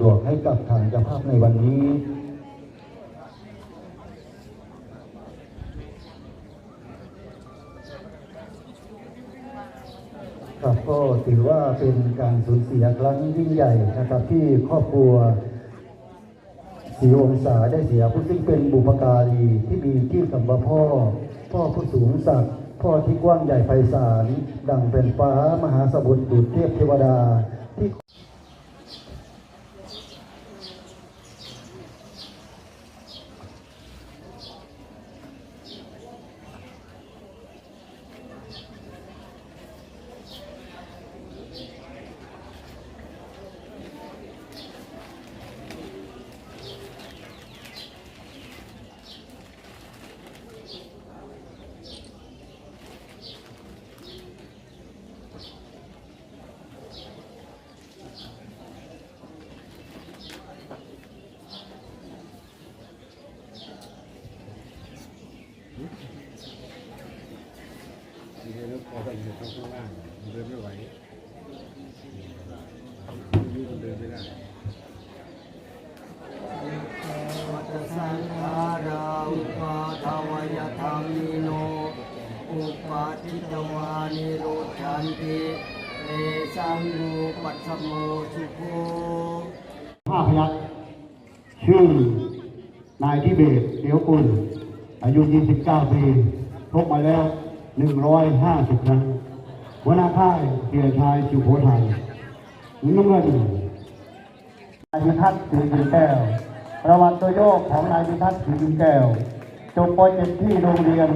ดวงให้กับทางเจ้าภาพในวันนี้ครับก็ถือว่าเป็นการสูญเสียครั้งยิ่งใหญ่นะครับ ที่ครอบครัวศรีองศาได้เสียผู้ซึ่งเป็นบุพการีที่มีที่อคำว่าพ่อ พ่อผู้สูงศักดิ์พ่อที่กว้างใหญ่ไพศาลดังเป็นฟ้ามหาสมุทรดุจเทพเทวดาที่ มีให้ร ถพอไปอยู่ข้างล่างเดินไม่ไหวยืนเดินไม่ได้สังขาราอุปาทวยธรรมิโน อุปาทิตวานิโรชันติเอสังโฆปัสโมสุโภห้าพยัคฆ์ชื่อนายทิเบศเดียวกุลอายุ 29 ปีทกมาแล้ว 150ครั้ง หัวหน้าค่ายเกียรติชายสุโขทัยหญิงน้ำเงินนายพิทักษ์ศรียินแก้ว ประวัติตัวโยกของนายพิทักษ์ศรียินแก้วจบปเจ็ดที่โรงเรียน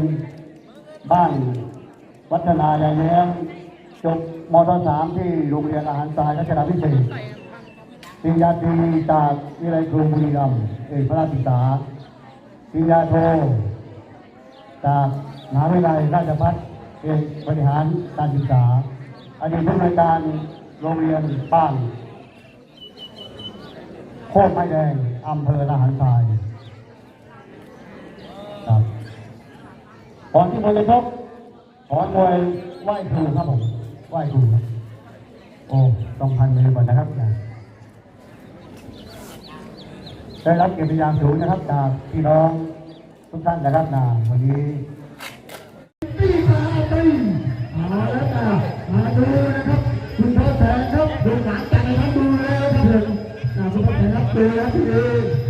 บ้านวัฒนายายแย้มจบมศสามที่โรงเรียนอาหารทรายรัชดาพิเศษปริญญาตรีจากวิทยาลัยครูบุรีรัมย์เอกพระราชศึกษาปริญญาโทจากมหาวิทยาลัยราชภัฏ เอกบริหารการศึกษาอดีตผู้อำนวยการโรงเรียนบ้านโคกไม้แดงอำเภอละหันทรายครับก่อนที่มวยจะชกขอมวยไหว้ครูครับผมไหว้ครูโอ้ต้องพันมือก่อนนะครับนะได้รับเกียรติยามสูงนะครับจากพี่น้องทุกท่านนะครับนาวันนี้ คุณ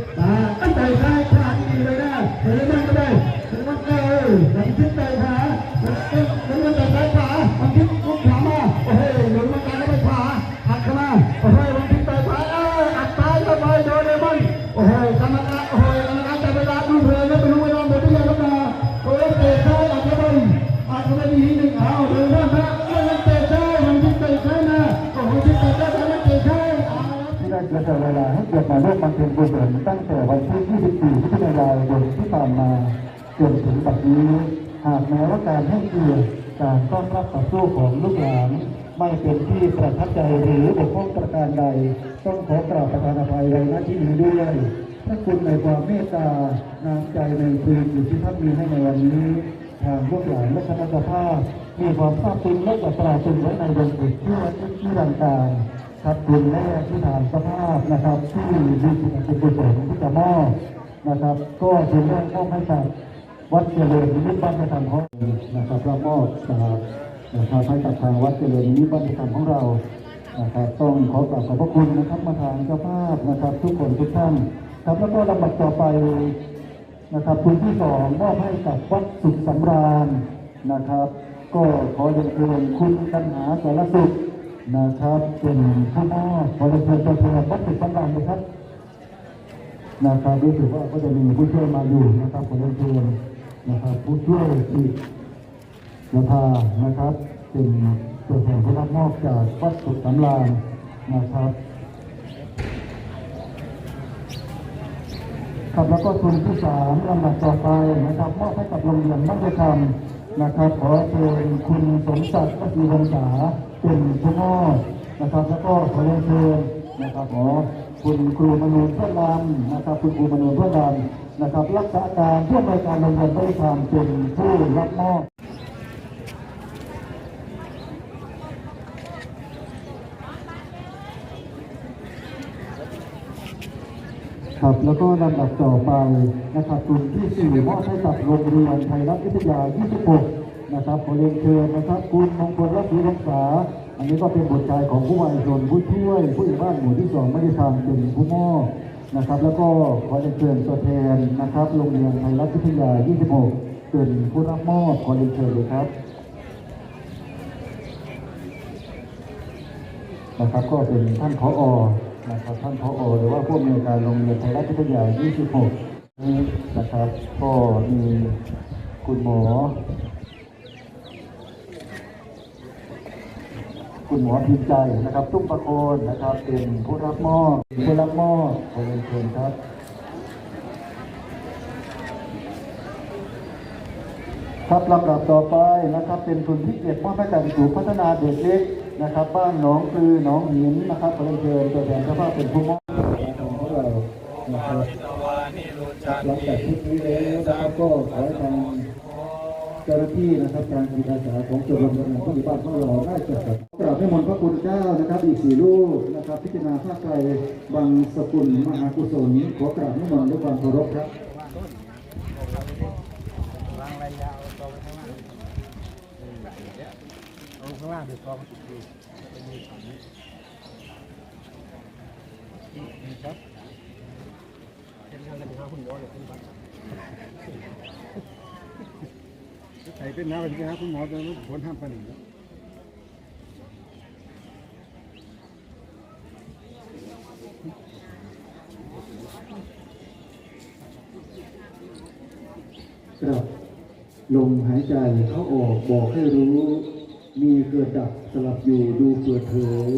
ละที่ได้เวลาให้เกิดมาร่วมมันเป็นกุศลตั้งแต่วันที่ 24พฤศจิกายนที่ผ่านมาจนถึงบัดนี้ หากแม้ว่าการให้เกียรติการต้อนรับต่อสู้ของลูกหลานไม่เป็นที่ประทับใจหรือบกพร่องประการใด ต้องขอกราบประทานอภัยในหน้าที่นี้ด้วยพระคุณในความเมตตาน้ำใจในคืนอยู่ที่ท่านมีให้ในวันนี้ทางลูกหลานและคณะภาพมีความซาบซึ้งและกตราตรึงไว้ในดวงจิตที่วัดที่ต่างๆ ครับคุณแม่ที่ฐานสภาพนะครับ ที่มีจิตอันเป็นกุศลที่จะมอบนะครับ ก็เป็นเรื่องต้องให้กับวัดเจริญนิมิบ้านประธรรมของนะครับเรามอบจากนะครับให้กับทางวัดเจริญนิมิบ้านประธรรมของเรานะครับต้องขอกราบขอบพระคุณนะครับมาทางเจ้าภาพนะครับ ทุกคนทุกท่านครับแล้วก็ลำดับต่อไปนะครับพื้นที่สองมอบให้กับวัดสุขสำราญนะครับ ก็ขอเรียนเชิญคุณกันหาสารสุข นะครับเป็นผู้มอบบริเวณตัวตัวก็ติดสั้งรังนะครับนะครับรู้สึกว่าก็จะมีผู้ช่วยมาอยู่นะครับคนเดียวนะครับผู้ช่วยสินภานะครับ เป็นตัวแทนผู้รับมอบจากวัดสุขสำรานนะครับครับแล้วก็ทุนที่สามลำดับต่อไปนะครับมอบให้กับโรงเรียนมัธยมนะครับ ขอเชิญคุณสมศักดิ์ปฏิวงศา ป็นผู้มอนะครับแล้วก็ขอเรียนเชิญนะครับขอคุณครูมนูนเพื่อนรำนะครับคุณครูมนูนเพื่อนรำนะครับรักษาการผู้อำนวยการโรงเรียนมัธยมเป็นผู้รับมอบครับแล้วก็ลำดับต่อไปนะครับกลุ่มที่สี่มอบให้กับโรงเรียนไทยรัฐวิทยา 26 นะครับขอเรียนเชิญนะครับ คุณมงคลรัตน์รักษา อันนี้ก็เป็นบุตรชายของผู้วายชนผู้ช่วยผู้ใหญ่บ้านหมู่ที่สองไม่ได้ทำเป็นผู้มอบนะครับ แล้วก็ขอเรียนเชิญตัวแทนนะครับโรงเรียนไทยรัฐวิทยา 26 เป็นผู้รับมอบขอเรียนเชิญเลยครับนะครับก็เป็นท่านผอนะครับท่านผอหรือว่าผู้อำนวยการโรงเรียนไทยรัฐวิทยา 26 นี้นะครับ ก็มีคุณหมอ คุณหมอพิมพ์ใจนะครับตุ้มประโคนนะครับเป็นผู้รับมอบผู้รับมอบขอเรียนเชิญครับครับลำดับต่อไปนะครับ เป็นทุนที่เก็บมอบให้กับศูนย์พัฒนาเด็กเล็กนะครับบ้านหนองปลือหนองหินนะครับขอเรียนเชิญตัวแทนเจ้าภาพเป็นผู้มอบของเรานะครับหลังจากที่นี้แล้วนะครับก็ขอทาง เจ้าหน้าที่นะครับการจิตอาสาของจุดรวมพลังผู้ใหญ่บ้านของเราได้จัดสรรกราบให้มนต์พระคุณเจ้านะครับ อีกสี่รูปนะครับ พิจารณาภาคไกลบางสกุลมหากุศลขอกราบให้มนต์ด้วยความเคารพครับเอาข้างล่างเอาข้างล่างถือกองดูจะมีฝั่งนี้นี่ครับเป็นทางกันหาคุณหมอนเลยคุณบัต รใส่เป็นน้ำไปที่หาคุณหมอจะรู้ผลห้ามปานหนึ่งกลับลมหายใจเข้าออกบอกให้รู้ มีเกิดดับสลับอยู่ดูเปิดเผย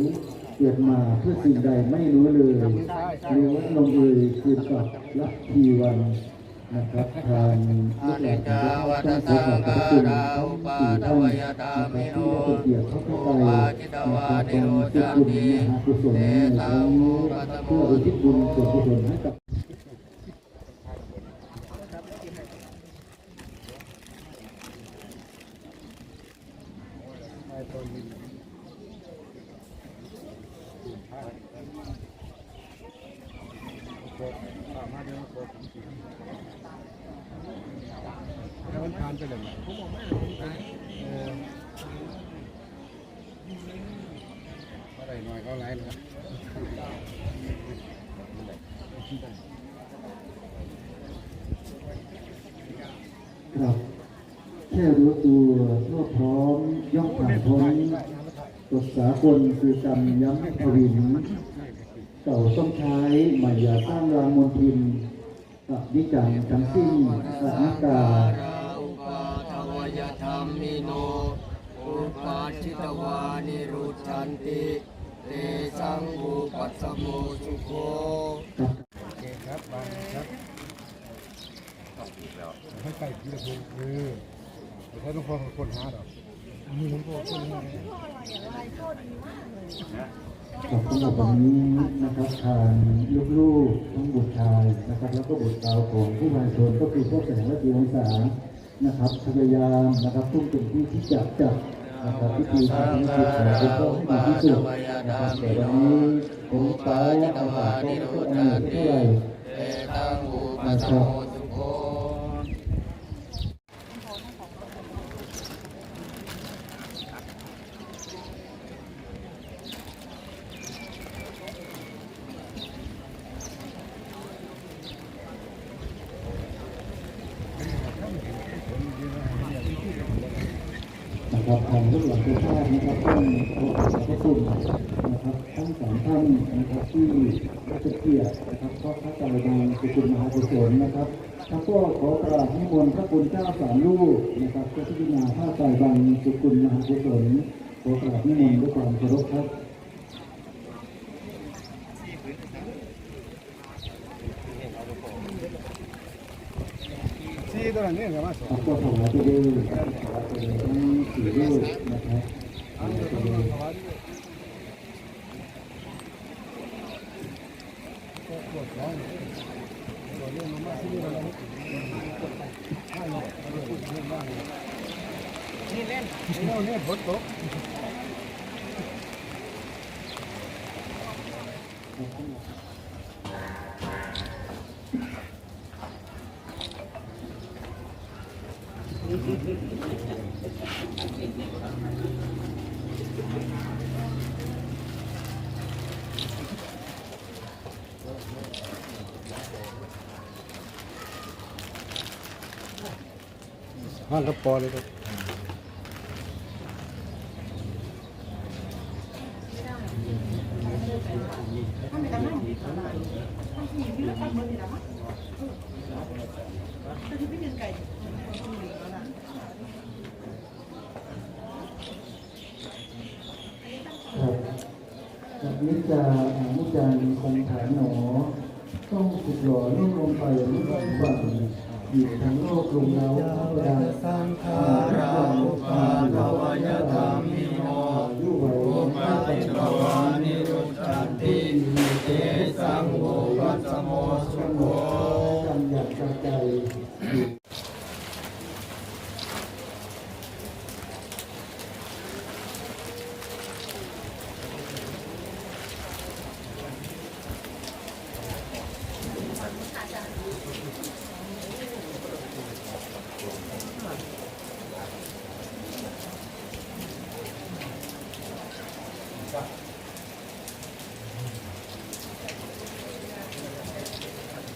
เกิดมาเพื่อสิ่งใดไม่รู้เลยรู้ลงเอ่ยคืนกลับลับทีวัน นะครับทางลูกหลานของพระเจ้าขอขอบพระคุณทั้งสี่ท่านนะครับที่ได้เป็นเกียรติเข้าไปนะครับตรงที่คุณมหากุศลในครั้งนี้เพื่ออุทิศบุญส่วนกุศลให้กับ ไอ้ตัวนี้โคตรสามารถเดินโคตรแล้วมันทานไปเลยไหมผมบอกไม่เอออะไรหน่อยก็ไล่นะครับ ครับแค่ รู้ตัวก็พร้อมย่อมผ่านพ้นกฎสากลคือกรรมย้ำทวินเก่าต้องใช้ใหม่อย่าสร้างรางมนทินกับนิจังทั้งสิ้นสันกาอุปาทวยธรรมิโนอุปาทิตวานิรุชันติเตสังอุปัสสโมสุโคครับโอเคครับบางครับให้ไก่พีระพงเออ แต่ถ้าต้องพอคนหาดอกมีหลวงพ่อคนหากับสำหรับวันนี้นะครับทางลูกๆทั้งบุตรชายนะครับ แล้วก็บุตรสาวของผู้วายชนก็คือพวกแสงและดวงศานะครับพยายามนะครับทุ่มเต็มที่ที่จะจัดนะครับพิธีการนี้คือขอคุณพ่อให้ดีที่สุดนะครับแต่วันนี้ผมไปเอาฝากก็ไม่ค่อยเอาเหนื่เท่าไหร่เตสังอุปสมสุโค นะครับทางลูกหลานทุกท่านนะครับต้องขอขอบพระคุณนะครับทั้ง สามท่านนะครับที่ได้เป็นเกียรตินะครับก็พระกรุณาสุคุณมหากุศลนะครับแล้วก็ขอกราบนิมนต์พระคุณเจ้าสามลูกนะครับก็พิจารณาผ้าไตรบังสุคุณมหากุศลขอกราบนิมนต์ด้วยความเคารพครับตัวนั้นนี่ก็มาสอนก็ถวายไปเลยถวายไปเลยทั้งสี่รูปนะครับ นี่เล่นนี่เล่นฝนตกห้านกระปอเลยครับครับจากนี้จะอนุจารย์คงฐานหนอ ต้องสุดหล่อลุ่มลงไปลุ่มลงฝัน อยู่ทั้งโลกลงแล้วพระดาสังขาราอุปาทวยธรรมิโมยุวัยอุปาติวานิรุตตันติเตสังโฆวัสสโมสุโข จำอยากจำใจอยู่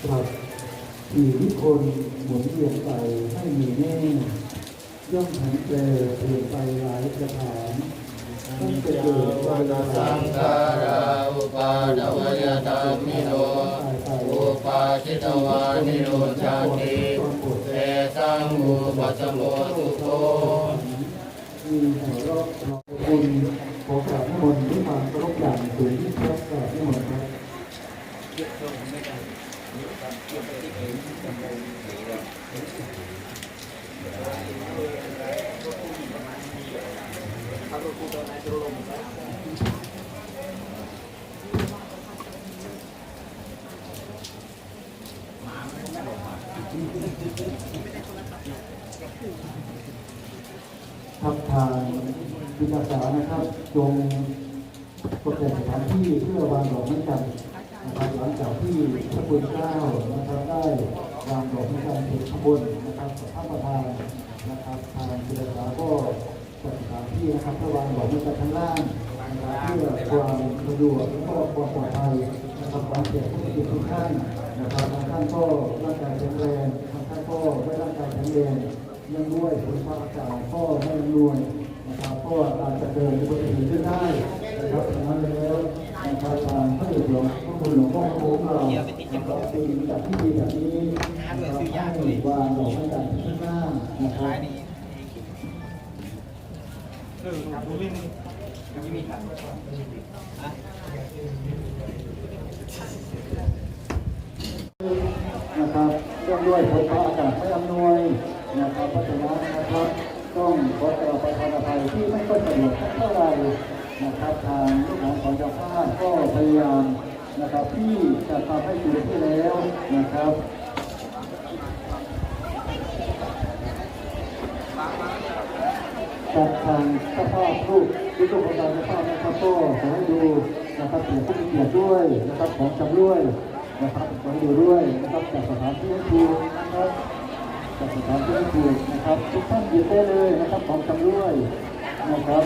ครับ ชีวิตคนหมุนเวียนไปให้มีแน่ย่อมผันแปรเปลี่ยนไปหลายสถานตั้งเกิดวันสังขาราอุปาทวยธรรมิโนอุปาทิตวานิรุตตันติเตสังโฆวัสสโมสุโขมีหัวรอบขอบคุณขอกราบนิมนต์ด้วยความเคารพอย่างสูงที่ครับกราบนิมนต์ครับ ทับทางจิตอาสานะครับจงตกแต่งสถานที่เพื่อวางดอกไม้จันทร์นะครับหลังจากที่พระคุณเจ้านะครับได้ วางดอกไม้จันทร์ถึงข้างบนนะครับพระประธานนะครับทางจิตาสาก็จัดสถานที่นะครับเพื่อวางดอกไม้จันทร์ข้างล่างเพื่อความสะดวกและก็ความปลอดภัยนะครับความเสี่ยงทุกสิ่งทุกท่านนะครับบางท่านก็ร่างกายแข็งแรงบางท่านก็ไม่ร่างกายแข็งแรงเนื่องด้วยผลฟ้าอากาศก็ไม่อำนวยนะครับก็อาจจะเกิดอุบัติเหตุขึ้นได้นะครับดังนั้นแล้ว นะครับทางพระเดชหลวงพระคุณหลวงพ่อโค้งเรานะครับเป็นจากที่ดีแบบนี้นะครับให้วางดอกไม้จันทร์ข้างหน้านะครับนะครับเนื่องด้วยผลฟ้าอากาศไม่อำนวยนะครับเพราะฉะนั้นนะครับ ต้องขอแสดงประทานอภัยที่ไม่ค่อยสะดวกเท่าไหร่ นะครับทางลูกหลานของเจ้าภาพก็พยายามนะครับที่จะทำให้ถูกที่แล้วนะครับจากทางเจ้าภาพรูปที่รูปของกาเจ้าภาพนะครับก็ขอให้ดูนะครับเกียรติผู้มีเกียรติด้วยนะครับของจำด้วยนะครับขอให้ดูด้วยนะครับจากสถานที่ให้ถูนะครับจากสถานที่ให้ถูนะครับทุกท่านหยิบได้เลยนะครับของจำด้วยนะครับ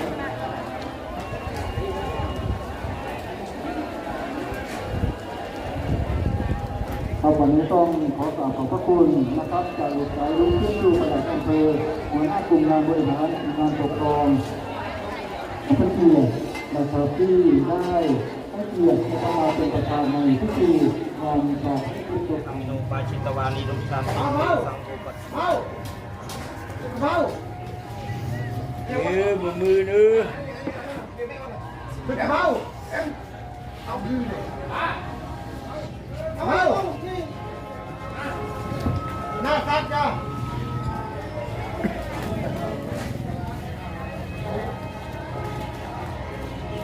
เอาวันนี้ต้องขอกราบขอบพระคุณนะครับจากสายลุงขึ้นดูประหลัดอำเภอหัวหน้ากลุ่มงานบริหารงานปกครองพระเกียรตินะครับที่ได้ให้เกียรติเข้ามาเป็นประธานในพิธีวันสอบที่ตัวทำโนปาชิตวานิรุตตันติเตสังโฆวัสสโมาเออมือมือนื้อหน้าเอาเอ้า Na, sát ra.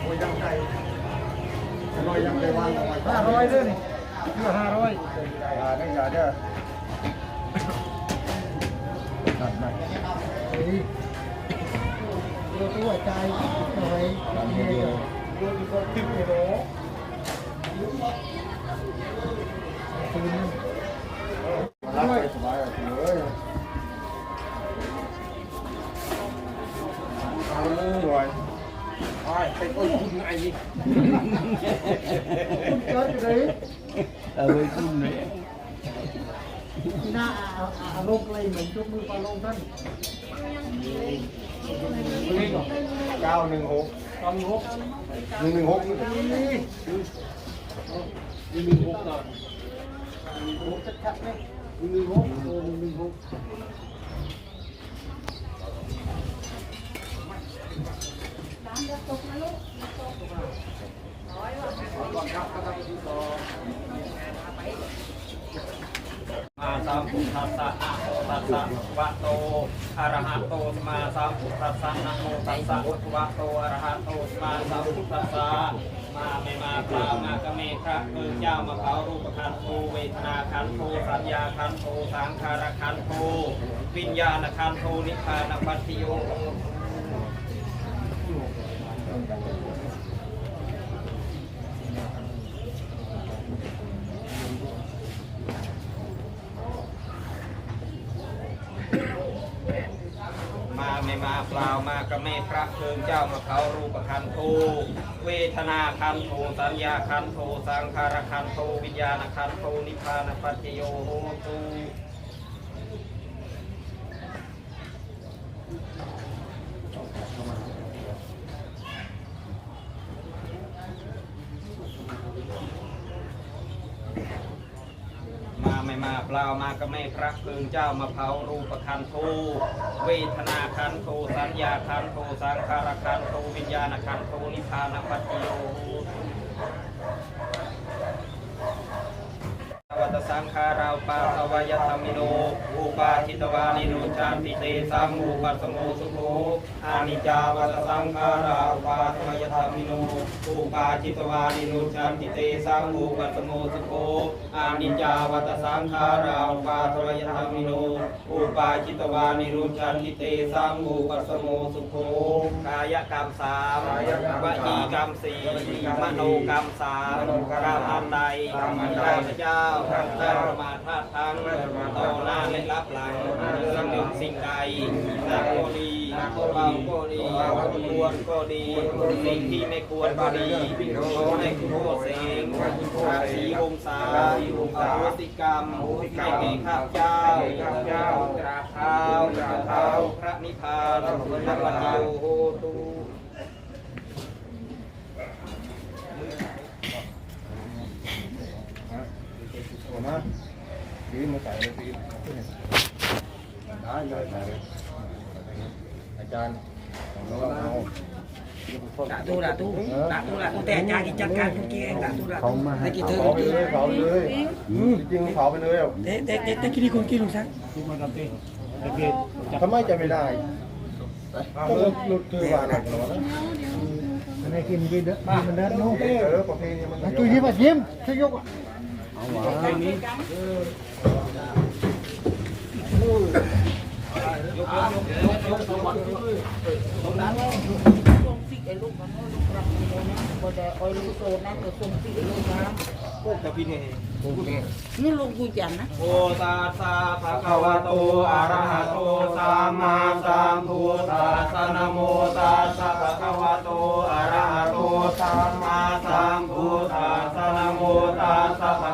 Ôi răng cày. Rồi răng cày nữa này. Chưa 500. À, đây giờ đây. Đặt này. Đi. Tôi phải cài rồi. Rồi? Tôi cái đó. เอาไว้ขึ้นเลยหน้าอารมณ์เลยเหมือนยกมือปลาลงท่านเก้าหนึ่งหกตอนงบ มาสัมพุทธัสสะนะโมตัสสะภะคะวะโตอะระหะโตสัมมาสัมพุทธัสสะนะโมตัสสะภะคะวะโตอะระหะโตสัมมาสัมพุทธัสสะมาไม่มาเปล่ามากะเมฆะเมือเจ้ามาเผารูปขันโทเวทนาขันโทสัญญาขันโทสังขารขันโทวิญญาณขันโทนิพพานปัตติโย มาไม่มาเปล่ามากระเม พระเพลิงเจ้ามาเขารูปคันโทเวทนาคันโทสัญญาคันโทสังขารคันโทวิญญาณคันโทนิพพานปัจจโยโหตูมาไม่ มาเปล่ามากระเมพระเพิงเจ้ามาเผารูปคันโทเวทนาคันโทสัญญาคันโทสังขารคันโทวิญญาณคันโทนิพพานปัจโยวัตสังขาราปาสวายธรรมิโนอุปาจิตวานิโนชานติเตสัมอุปัสโมสุโขอานิจาวัตสังขาราปาสวายธรรมิโน อุปาจิตวานิโนชานติเตสัมอุปัสโมสุโขอานิจจาวัตสังขาราปาสวยธรรมิโนอุปาจิตวานิโนชานติเตสัมอุปัสโมสุโขกายกรรมสามวจีกรรมสี่มโนกรรมสามกรรมอันใดข้าพเจ้าได้ประมาทพลาดพลั้งต่อหน้าและรับหลังสิ่งนึ่งสิ่งใดหนั ก็ดีเบาก็ดีควรก็ดีสิ่งที่ไม่ควรก็ดีขอให้คุณโคเสงราศีวงศาอโหสิกรรมให้แก่ข้าพเจ้ากราบเท้ากราบเท้าพระนิพพานธรรมโยโหตุเอามาปีมาใส่เลยปีได้เลย ได้เลยอาจารย์เราเอา đã tu đã tu đã tu đã tu tè cha cái chân can kia anh đã tu đã เขามาให้ cái เผา thứ ไปเลยเผาไปเลยจริงๆเผาไปเลยอะ thế thế thế thế cái đi con kia làm sao ทำไมจะไม่ได้ก็หลุดคือว่าหนักหรอนะอันนี้กินกินเด้อมันเด้อนู้นเออประเพณีมันจุยยิ้มอะยิ้มช่วยยกอะเอาหวาน นี่ลงกูจันนะโอตัสสะภะคะวะโตอะระหะโตสัมมาสัมพุทธัสสะนะโมตัสสะภะคะวะโตอะระหะโตสัมมาสัมพุทธัสสะนะโมตัสสะภะ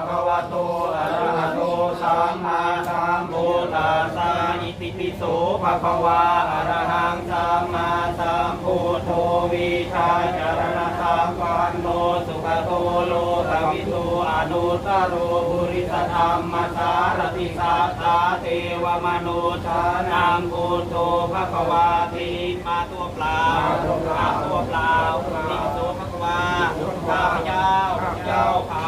สุภะคะวะอะระหังสัมมาสัมพุทโธวิชาจารณะสัมปันโนสุขโตโลกวิโตอนุตตโรบุริสธรรมสารติสาสาเทวมนุษย์นามพุทโธภะคะวาทีมาตัวเปล่ามาตัวเปล่าติโสภะคะวาข้าพเจ้าเจ้าเผา